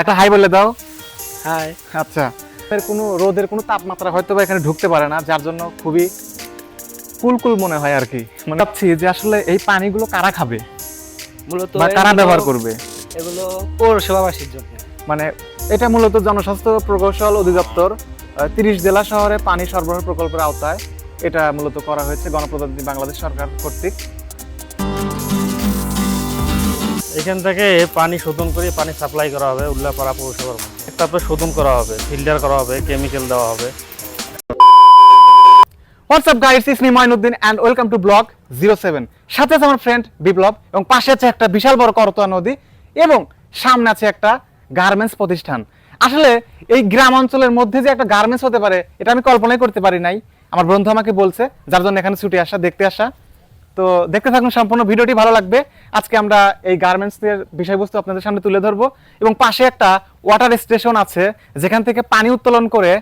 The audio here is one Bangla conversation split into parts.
একটা হাই বলে দাও। হাই আচ্ছা। এর কোনো রোদের কোনো তাপমাত্রা হয়তো বা এখানে ঢুকতে পারে না যার জন্য খুবই কুলকুল মনে হয় আর কি। মানে ভাবছি যে আসলে এই পানিগুলো কারা খাবে? মূলত বা কারা ব্যবহার করবে? এগুলো পৌরসভাবাসীর জন্য। মানে এটা মূলত জনস্বাস্থ্য প্রকৌশল অধিদপ্তর তিরিশ জেলা শহরে পানি সরবরাহ প্রকল্পের আওতায় এটা মূলত করা হয়েছে গণপ্রজাতন্ত্রী বাংলাদেশ সরকার কর্তৃক। এখান থেকে পানি শোধন করে পানি সাপ্লাই করা হবে উল্লাপাড়া পৌরসভার তারপরে শোধন করা হবে ফিল্টার করা হবে কেমিক্যাল দেওয়া হবে। WhatsApp guys is me Mainuddin and welcome to blog zero seven সাথে আছে আমার ফ্রেন্ড বিপ্লব এবং পাশে আছে একটা বিশাল বড় করতোয়া নদী, এবং সামনে আছে একটা গার্মেন্টস প্রতিষ্ঠান। আসলে এই গ্রাম অঞ্চলের মধ্যে যে একটা গার্মেন্টস হতে পারে, এটা আমি কল্পনাই করতে পারি নাই। আমার বন্ধু আমাকে বলছে, যার জন্য এখানে ছুটি আসা, দেখতে আসা। তো দেখতে থাকুন সম্পূর্ণ ভিডিওটি ভালো লাগবে। আজকে আমরা এই গার্মেন্টস এর বিষয়বস্তু আপনাদের সামনে তুলে ধরবো এবং পাশে একটা ওয়াটার স্টেশন আছে যেখান থেকে পানি উত্তোলন করে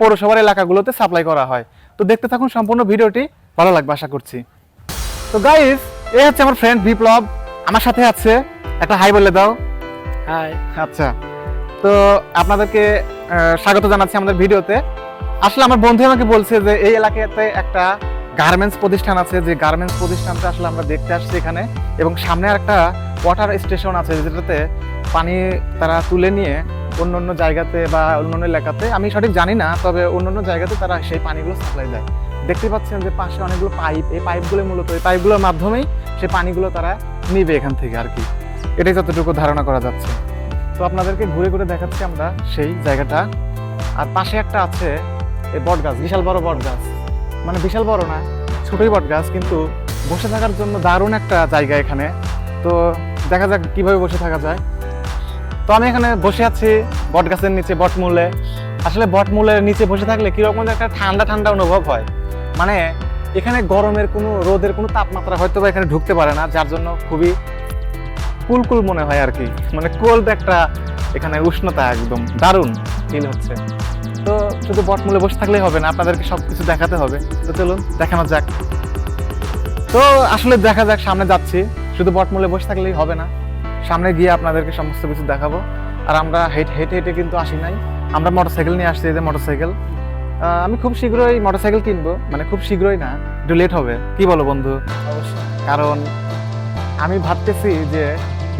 পৌরসভার এলাকাগুলোতে সাপ্লাই করা হয়। তো দেখতে থাকুন সম্পূর্ণ ভিডিওটি ভালো লাগবে আশা করছি। তো গাইস এই হচ্ছে আমার ফ্রেন্ড বিপ্লব। আমার সাথে আছে একটা হাই বলে দাও। হাই আচ্ছা। তো আপনাদেরকে স্বাগত জানাচ্ছি আমাদের ভিডিওতে। আসলে আমার বন্ধু আমাকে বলছে যে এই এলাকাতে একটা গার্মেন্টস প্রতিষ্ঠান আছে, যে গার্মেন্টস প্রতিষ্ঠানটা আসলে আমরা দেখতে আসছি এখানে। এবং সামনে একটা ওয়াটার স্টেশন আছে, যেটাতে পানি তারা তুলে নিয়ে অন্য অন্য জায়গাতে বা অন্য অন্য এলাকাতে, আমি সঠিক জানি না, তবে অন্য অন্য জায়গাতে তারা সেই পানিগুলো সাপ্লাই দেয়। দেখতে পাচ্ছেন যে পাশে অনেকগুলো পাইপ এই পাইপগুলো মূলত, এই পাইপগুলোর মাধ্যমেই সেই পানিগুলো তারা নিবে এখান থেকে আর কি। এটাই যতটুকু ধারণা করা যাচ্ছে। তো আপনাদেরকে ঘুরে ঘুরে দেখাচ্ছি আমরা সেই জায়গাটা। আর পাশে একটা আছে, এই বট গাছ বিশাল বড় বট গাছ মানে বিশাল বড় না, ছোটই বট গাছ, কিন্তু বসে থাকার জন্য দারুণ একটা জায়গা এখানে। তো দেখা যাক কীভাবে বসে থাকা যায়। তো আমি এখানে বসে আছি বট গাছের নিচে বটমূলে আসলে বটমূলের নিচে বসে থাকলে কীরকম একটা ঠান্ডা ঠান্ডা অনুভব হয়। মানে এখানে গরমের কোনো, রোদের কোনো তাপমাত্রা হয়তো বা এখানে ঢুকতে পারে না, যার জন্য খুবই কুলকুল মনে হয় আর কি। মানে কোল্ড একটা এখানে উষ্ণতা একদম, দারুণ ফিল হচ্ছে। তো শুধু বটমূলে বসে থাকলেই হবে না আপনাদেরকে সব কিছু দেখাতে হবে। তো চলুন। দেখানো যাক। তো আসলে দেখা যাক সামনে যাচ্ছি। শুধু বটমূলে বসে থাকলেই হবে না। সামনে গিয়ে আপনাদেরকে সমস্ত কিছু দেখাবো। আর আমরা হেঁটে হেঁটে হেঁটে কিন্তু আসি নাই। আমরা মোটরসাইকেল নিয়ে আসছি যে মোটরসাইকেল। আমি খুব শীঘ্রই মোটরসাইকেল কিনবো। মানে খুব শীঘ্রই না একটু লেট হবে। কি বলো বন্ধু? কারণ আমি ভাবতেছি যে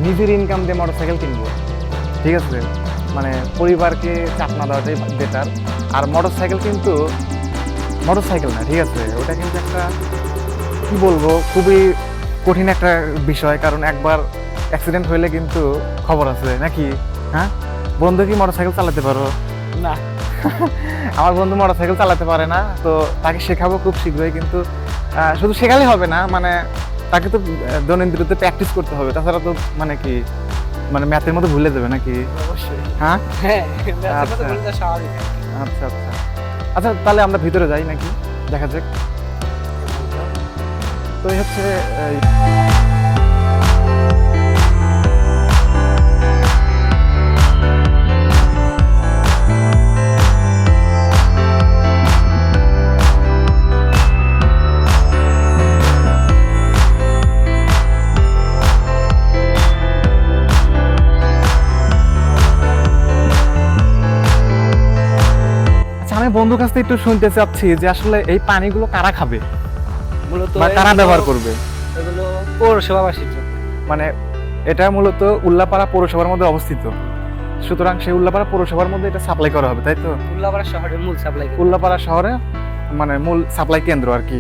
নিজের ইনকাম দিয়ে মোটরসাইকেল কিনবো। ঠিক আছে? মানে পরিবারকে চাপ না দেওয়াটাই বেটার আর মোটরসাইকেল কিন্তু মোটরসাইকেল না ঠিক আছে? ওটা কিন্তু একটা কি বলব খুবই কঠিন একটা বিষয় কারণ একবার অ্যাক্সিডেন্ট হইলে কিন্তু খবর আছে নাকি? হ্যাঁ? বন্ধু কি মোটর সাইকেল চালাতে পারো? না। আমার বন্ধু মোটরসাইকেল চালাতে পারে না তো তাকে শেখাবো খুব শীঘ্রই কিন্তু শুধু শেখালে হবে না মানে তাকে তো দৈনন্দিন প্র্যাকটিস করতে হবে। তাছাড়া তো মানে কি মানে ম্যাথের মতো ভুলে দেবে নাকি? হ্যাঁ? হ্যাঁ আচ্ছা। আচ্ছা আচ্ছা। আচ্ছা তাহলে আমরা ভিতরে যাই নাকি? দেখা যাক। তো হচ্ছে আমি বন্ধুর কাছ থেকে একটু শুনতে চাচ্ছি যে আসলে এই পানিগুলো কারা খাবে? মূলত বা কারা ব্যবহার করবে? এগুলো পৌরসভাবাসীর জন্য মানে এটা মূলত উল্লাপাড়া পৌরসভার মধ্যে অবস্থিত। সুতরাং সেই উল্লাপাড়া পৌরসভার মধ্যে এটা সাপ্লাই করা হবে তাই তো? উল্লাপাড়া মূল সাপ্লাই উল্লাপাড়া শহরে মানে মূল সাপ্লাই কেন্দ্র আর কি।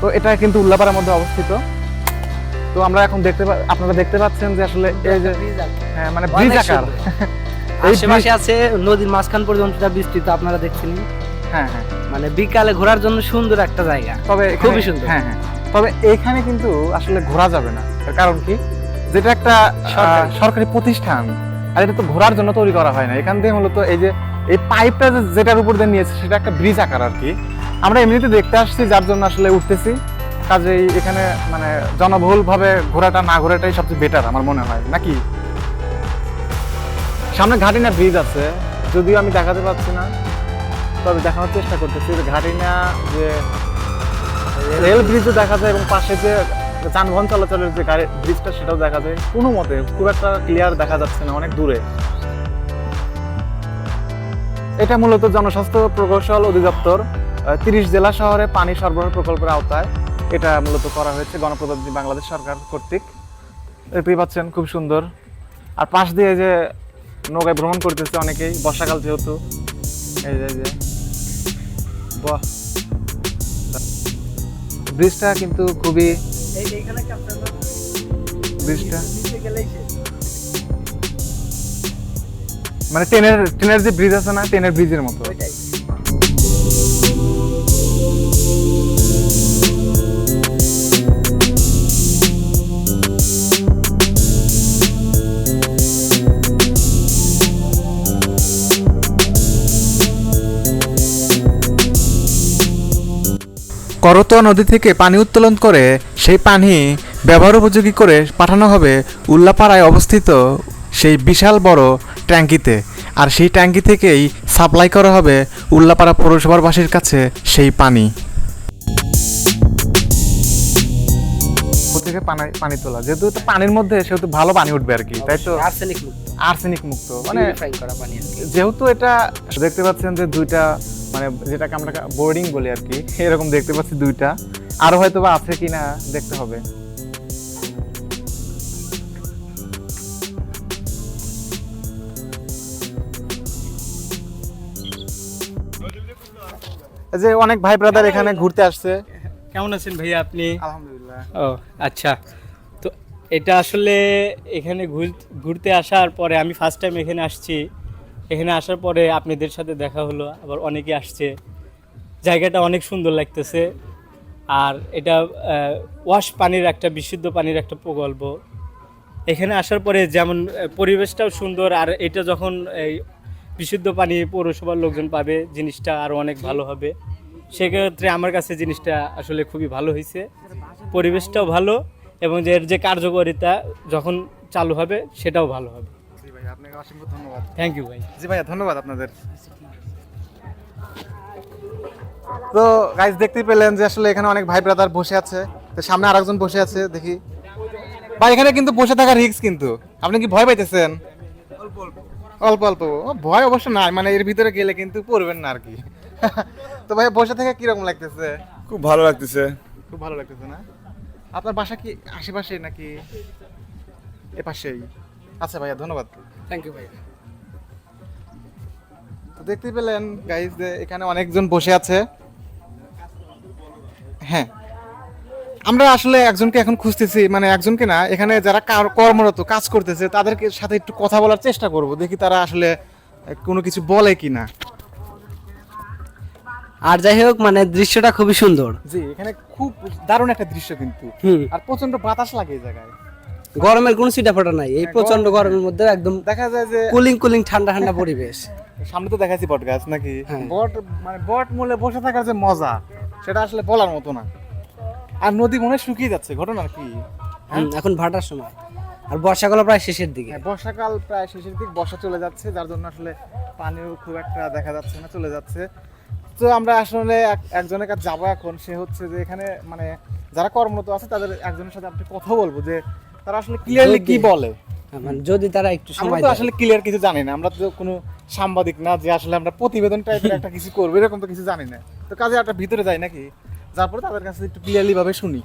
তো এটা কিন্তু উল্লাপাড়ার মধ্যে অবস্থিত। তো আমরা এখন দেখতে আপনারা দেখতে পাচ্ছেন যে আসলে এই যে হ্যাঁ, মানে ব্রিজ আকার। আশেপাশে আছে নদীর মাঝখান পর্যন্ত যা বিস্তৃত আপনারা দেখছেন। হ্যাঁ হ্যাঁ। মানে বিকালে ঘোরার জন্য সুন্দর একটা জায়গা। তবে খুবই সুন্দর। হ্যাঁ হ্যাঁ। তবে এখানে কিন্তু আসলে ঘোরা যাবে না। কারণ কি? যেটা একটা সরকারি। প্রতিষ্ঠান আর এটা তো ঘোরার জন্য তৈরি করা হয় না। এখান থেকে মূলত এই যে এই পাইপটা যেটার উপর দিয়ে নিয়েছে সেটা একটা ব্রিজ আকার আর কি। আমরা এমনিতে দেখতে আসছি যার জন্য আসলে উঠতেছি। কাজেই এখানে মানে জনবহুল ভাবে ঘোরাটা না ঘোরাটাই সবচেয়ে বেটার আমার মনে হয়। নাকি? সামনে ঘাটিনা ব্রিজ আছে, যদিও আমি দেখাতে পাচ্ছি না, তবে দেখানোর চেষ্টা করতেছি। যে ঘাটিনা যে রেল ব্রিজও দেখা যায় এবং পাশে যে যানবাহন চলাচলের যে গাড়ি ব্রিজটা সেটাও দেখা যায়। কোনো মতে খুব একটা ক্লিয়ার দেখা যাচ্ছে না, অনেক দূরে। এটা মূলত জনস্বাস্থ্য প্রকৌশল অধিদপ্তর তিরিশ জেলা শহরে পানি সরবরাহ প্রকল্পের আওতায়। এটা মূলত করা হয়েছে গণপ্রজাতন্ত্রী বাংলাদেশ সরকার কর্তৃক। দেখতেই পাচ্ছেন, খুব সুন্দর। আর পাশ দিয়ে যে নৌকায় ভ্রমণ করতেছে অনেকেই বর্ষাকাল যেহেতু। এই যে যে। বাহ। ব্রিজটা কিন্তু খুবই ব্রিজটা। মানে ট্রেনের ট্রেনের যে ব্রিজ আছে না ট্রেনের ব্রিজের মতো। করতোয়া নদী থেকে পানি উত্তোলন করে সেই পানি ব্যবহার উপযোগী করে পাঠানো হবে উল্লাপাড়ায় অবস্থিত সেই বিশাল বড় ট্যাঙ্কিতে। আর সেই ট্যাঙ্কি থেকেই সাপ্লাই করা হবে উল্লাপাড়া পৌরসভার বাসীর কাছে সেই পানি। থেকে পানি পানি তোলা। যেহেতু এটা পানির মধ্যে সেহেতু ভালো পানি উঠবে আর কি তাই তো? আর্সেনিক মুক্ত। আর্সেনিক মুক্ত মানে করা পানি। যেহেতু এটা দেখতে পাচ্ছেন যে দুইটা মানে যেটাকে আমরা বোর্ডিং বলি আর কি এরকম দেখতে পাচ্ছি দুইটা। আরও হয়তো বা আছে কিনা দেখতে হবে। যে অনেক ভাই ব্রাদার এখানে ঘুরতে আসছে। কেমন আছেন ভাইয়া আপনি? আলহামদুলিল্লাহ। ও আচ্ছা। তো এটা আসলে এখানে ঘুরতে আসার পরে আমি ফার্স্ট টাইম এখানে আসছি। এখানে আসার পরে আপনাদের সাথে দেখা হলো আবার অনেকে আসছে। জায়গাটা অনেক সুন্দর লাগতেছে। আর এটা ওয়াশ পানির একটা বিশুদ্ধ পানির একটা প্রকল্প। এখানে আসার পরে যেমন পরিবেশটাও সুন্দর আর এটা যখন এই বিশুদ্ধ পানি পৌরসভার লোকজন পাবে জিনিসটা আরও অনেক ভালো হবে। সেক্ষেত্রে আমার কাছে জিনিসটা আসলে খুবই ভালো হয়েছে। পরিবেশটাও ভালো এবং এর যে কার্যকারিতা যখন চালু হবে সেটাও ভালো হবে। জি ভাই আপনাকে অসংখ্য ধন্যবাদ। থ্যাংক ইউ ভাই। জি ভাইয়া ধন্যবাদ আপনাদের। তো গাইজ দেখতেই পেলেন যে আসলে এখানে অনেক ভাই ব্রাদার বসে আছে। তো সামনে আরেকজন বসে আছে দেখি। ভাই এখানে কিন্তু বসে থাকা রিস্ক কিন্তু। আপনি কি ভয় পাইতেছেন? অল্প অল্প। ভয় অবশ্য নাই মানে এর ভিতরে গেলে কিন্তু পড়বেন না আর কি। তো ভাই বসে থেকে কীরকম লাগতেছে? খুব ভালো লাগতেছে। খুব ভালো লাগতেছে না? আপনার বাসা কি আশেপাশে নাকি এ পাশেই? আচ্ছা ভাইয়া ধন্যবাদ। থ্যাংক ইউ ভাইয়া। তো দেখতেই পেলেন গাইজ যে এখানে অনেকজন বসে আছে। হ্যাঁ। আমরা আসলে একজনকে এখন খুঁজতেছি মানে একজনকে না এখানে যারা কার- কর্মরত কাজ করতেছে তাদেরকে সাথে একটু কথা বলার চেষ্টা করব দেখি তারা আসলে কোনো কিছু বলে কিনা। আর যাই হোক মানে দৃশ্যটা খুবই সুন্দর। জি এখানে খুব দারুণ একটা দৃশ্য কিন্তু। আর প্রচণ্ড বাতাস লাগে এই জায়গায়। গরমের কোনো সিটা ফোটা নাই। এই হ্যাঁ, প্রচণ্ড গরমের মধ্যে একদম দেখা যায় যে কুলিং কুলিং ঠান্ডা ঠান্ডা পরিবেশ। সামনে তো দেখাচ্ছি বট গাছ নাকি? হ্যাঁ। বট মানে বট মূলে বসে থাকার যে মজা সেটা আসলে বলার মতো না। আর নদী মনে শুকিয়ে যাচ্ছে ঘটনা কি? এখন ভাটার সময়। আর বর্ষাকাল প্রায় শেষের দিকে। হ্যাঁ, বর্ষাকাল প্রায় শেষের দিক বর্ষা চলে যাচ্ছে যার জন্য আসলে পানিও খুব একটা দেখা যাচ্ছে না চলে যাচ্ছে। তো আমরা আসলে একজনের কাছে যাব এখন সে হচ্ছে যে এখানে মানে যারা কর্মরত আছে তাদের একজনের সাথে আপনি কথা বলব যে তারা আসলে ক্লিয়ারলি কি বলে। হ্যাঁ, মানে যদি তারা একটু সময় তো আসলে ক্লিয়ার কিছু জানি না। আমরা তো কোনো সাংবাদিক না যে আসলে আমরা প্রতিবেদন টাইপের একটা কিছু করব এরকম তো কিছু জানি না। তো কাজে একটা ভিতরে যাই নাকি? যার পরে তাদের কাছে একটু ক্লিয়ারলি ভাবে শুনি।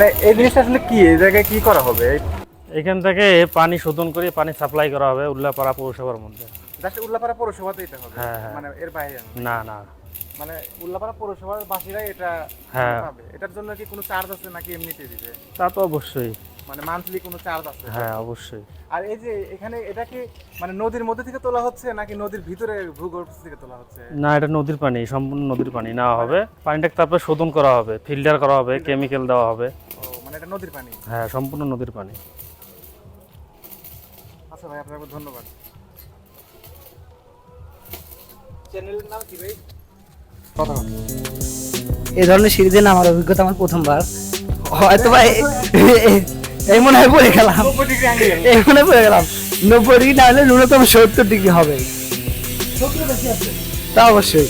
মানে এই জিনিসটা আসলে কি? এই জায়গায় কি করা হবে? এখান থেকে পানি শোধন করে পানি সাপ্লাই করা হবে উল্লাপাড়া পৌরসভার মধ্যে। জাস্ট উল্লাপাড়া পৌরসভাতে এটা হবে? হ্যাঁ, হ্যাঁ। মানে এর বাইরে না। না। মানে উল্লাপাড়া পৌরসভার বাসীরাই এটা হ্যাঁ। এটার জন্য কি কোনো চার্জ আছে নাকি দিবে? তা তো অবশ্যই। মানে মান্থলি কোনো চার্জ আছে হ্যাঁ অবশ্যই। আর এই যে এখানে এটা কি মানে নদীর মধ্যে থেকে তোলা হচ্ছে নাকি নদীর ভিতরে ভূগর্ভ থেকে তোলা হচ্ছে? না এটা নদীর পানি সম্পূর্ণ নদীর পানি নেওয়া হবে। পানিটাকে তারপরে শোধন করা হবে ফিল্টার করা হবে কেমিক্যাল দেওয়া হবে। ও মানে এটা নদীর পানি? হ্যাঁ সম্পূর্ণ নদীর পানি। আচ্ছা ভাই আপনাকে ধন্যবাদ। চ্যানেলের নাম কি ভাই? কথা এই ধরনের সিরিজে আমার অভিজ্ঞতা আমার প্রথমবার। হয়তো এ- এই মনে হয় পড়ে গেলাম। এই মনে পড়ে গেলাম। নব্বই ডিগ্রি না হলে ন্যূনতম সত্তর ডিগ্রি হবে। তা অবশ্যই।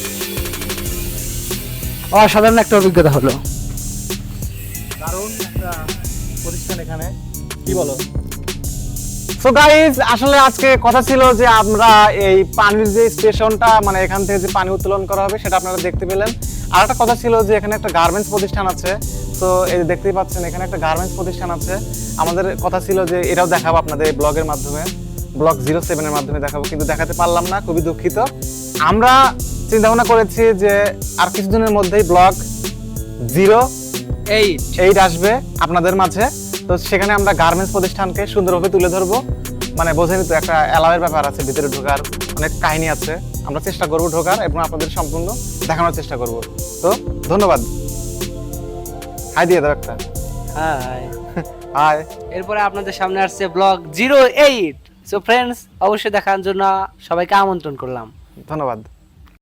অসাধারণ একটা অভিজ্ঞতা হলো। দারুণ একটা প্রতিষ্ঠান এখানে। কি বলো? সো গাইজ আসলে আজকে কথা ছিল যে আমরা এই পানির যে স্টেশনটা মানে এখান থেকে যে পানি উত্তোলন করা হবে সেটা আপনারা দেখতে পেলেন। আর একটা কথা ছিল যে এখানে একটা গার্মেন্টস প্রতিষ্ঠান আছে। তো এই দেখতেই পাচ্ছেন এখানে একটা গার্মেন্টস প্রতিষ্ঠান আছে। আমাদের কথা ছিল যে এটাও দেখাবো আপনাদের ব্লগের মাধ্যমে। ব্লগ জিরো সেভেনের মাধ্যমে দেখাবো কিন্তু দেখাতে পারলাম না খুবই দুঃখিত। আমরা চিন্তা ভাবনা করেছি যে আর কিছুদিনের মধ্যেই ব্লগ জিরো এই এইট আসবে আপনাদের মাঝে। তো সেখানে আমরা গার্মেন্টস প্রতিষ্ঠানকে সুন্দরভাবে তুলে ধরবো। মানে বোঝেনি তো একটা অ্যালাওয়ের ব্যাপার আছে ভিতরে ঢোকার অনেক কাহিনী আছে। আমরা চেষ্টা করব ঢোকার এবং আপনাদের সম্পূর্ণ দেখানোর চেষ্টা করব। তো ধন্যবাদ। হাই দিয়ে দাও একটা হাই হাই এরপরে আপনাদের সামনে আসছে blog zero eight. So friends অবশ্যই দেখার জন্য সবাইকে আমন্ত্রণ করলাম। ধন্যবাদ।